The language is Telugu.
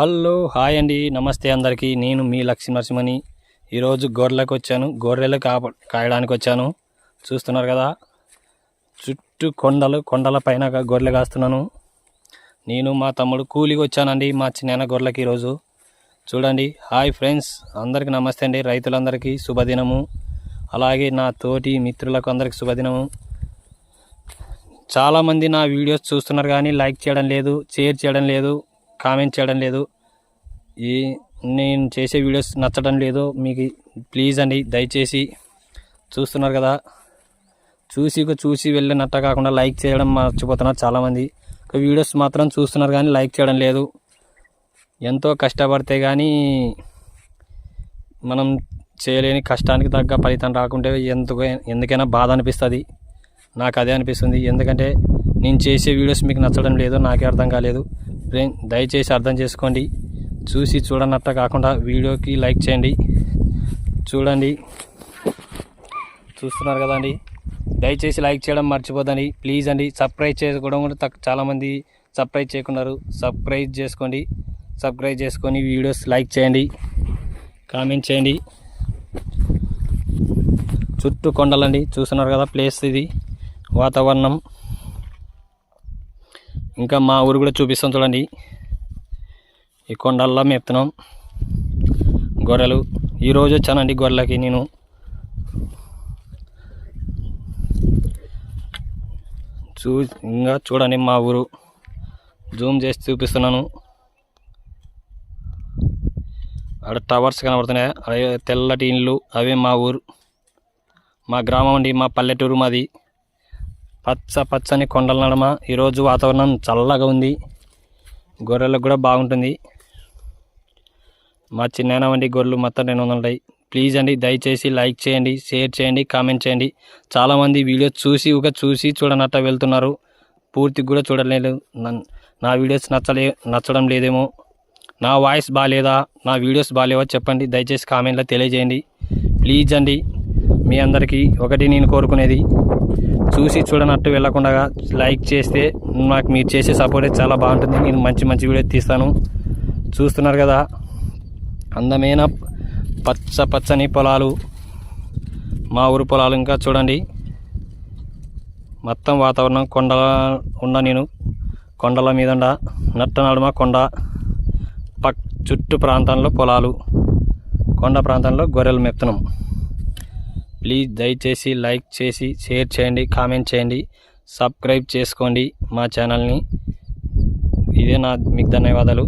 హలో హాయ్ అండి. నమస్తే అందరికీ. నేను మీ లక్ష్మీ నరసింహని. ఈరోజు గొర్రెలకు వచ్చాను గొర్రెలు కాప కాయడానికి వచ్చాను. చూస్తున్నారు కదా? చుట్టూ కొండలు కొండల పైన గొర్రెలు కాస్తున్నాను. నేను మా తమ్ముడు కూలికి వచ్చానండి మా చిన్న గొర్రెలకి ఈరోజు. చూడండి. Hi friends. అందరికీ నమస్తే అండి. రైతులందరికీ శుభదినము. అలాగే నా తోటి మిత్రులకు అందరికీ శుభదినము. చాలామంది నా వీడియోస్ చూస్తున్నారు కానీ లైక్ చేయడం లేదు షేర్ చేయడం లేదు. కామెంట్ చేయడం లేదు. ఈ నేను చేసే వీడియోస్ నచ్చడం లేదు. మీకు ప్లీజ్ అండి దయచేసి చూస్తున్నారు కదా. చూసి చూసి వెళ్ళినట్ట కాకుండా లైక్ చేయడం మర్చిపోతున్నారు చాలామంది. ఒక వీడియోస్ మాత్రం చూస్తున్నారు కానీ లైక్ చేయడం లేదు. ఎంతో కష్టపడితే కానీ మనం చేయలేని కష్టానికి తగ్గ ఫలితం రాకుంటే ఎందుకు ఎందుకైనా బాధ అనిపిస్తుంది. నాకు అదే అనిపిస్తుంది. ఎందుకంటే నేను చేసే వీడియోస్ మీకు నచ్చడం లేదు నాకే అర్థం కాలేదు. దయచేసి అర్థం చేసుకోండి. చూసి చూడనట్ట కాకుండా వీడియోకి లైక్ చేయండి. చూడండి. చూస్తున్నారు కదండి. దయచేసి లైక్ చేయడం మర్చిపోదండి. ప్లీజ్ అండి సబ్స్క్రైబ్ చేసుకోవడం కూడా చాలామంది సబ్స్క్రైబ్ చేయకున్నారు. సబ్స్క్రైబ్ చేసుకోండి. సబ్స్క్రైబ్ చేసుకొని వీడియోస్ లైక్ చేయండి. కామెంట్ చేయండి. చుట్టూ కొండలండి. చూస్తున్నారు కదా ప్లేస్ ఇది. వాతావరణం. ఇంకా మా ఊరు కూడా చూపిస్తాం చూడండి. ఈ కొండల్లో మేపుతున్నాం. గొర్రెలు. ఈరోజు వచ్చానండి గొర్రెలకి నేను. చూ ఇంకా చూడండి మా ఊరు. జూమ్ చేసి చూపిస్తున్నాను. అక్కడ టవర్స్ కనబడుతున్నాయి? అవి తెల్లటి ఇండ్లు అవే మా ఊరు. మా గ్రామం అండి మా పల్లెటూరు మాది. పచ్చ పచ్చని కొండల నడమ. ఈరోజు వాతావరణం చల్లగా ఉంది. గొర్రెలకు కూడా బాగుంటుంది. మా చిన్న వంటి గొర్రెలు మొత్తం రెండు వందలు ఉంటాయి. ప్లీజ్ అండి దయచేసి లైక్ చేయండి షేర్ చేయండి కామెంట్ చేయండి. చాలామంది వీడియోస్ చూసి ఒక చూసి చూడనట్ట వెళ్తున్నారు. పూర్తిగా కూడా చూడలేదు. నా వీడియోస్ నచ్చలే నచ్చడం లేదేమో. నా వాయిస్ బాగాలేదా నా వీడియోస్ బాగాలేవా చెప్పండి. దయచేసి కామెంట్లో తెలియజేయండి. ప్లీజ్ అండి. మీ అందరికీ ఒకటి నేను కోరుకునేది చూసి చూడనట్టు వెళ్ళకుండా లైక్ చేస్తే నాకు మీరు చేసే సపోర్ట్ చాలా బాగుంటుంది. నేను మంచి మంచి వీడియో తీస్తాను. చూస్తున్నారు కదా అందమైన పచ్చ పచ్చని పొలాలు మా ఊరు పొలాలు ఇంకా చూడండి. మొత్తం వాతావరణం కొండల ఉన్న నేను కొండల మీద ఉండ నట్ట నడుమ కొండ పక్ చుట్టూ ప్రాంతంలో పొలాలు కొండ ప్రాంతంలో గొర్రెలు మెత్తనం. ప్లీజ్ దయచేసి లైక్ చేసి షేర్ చేయండి కామెంట్ చేయండి సబ్స్క్రైబ్ చేసుకోండి మా ఛానల్ని. ఇదే నా మీకు ధన్యవాదాలు.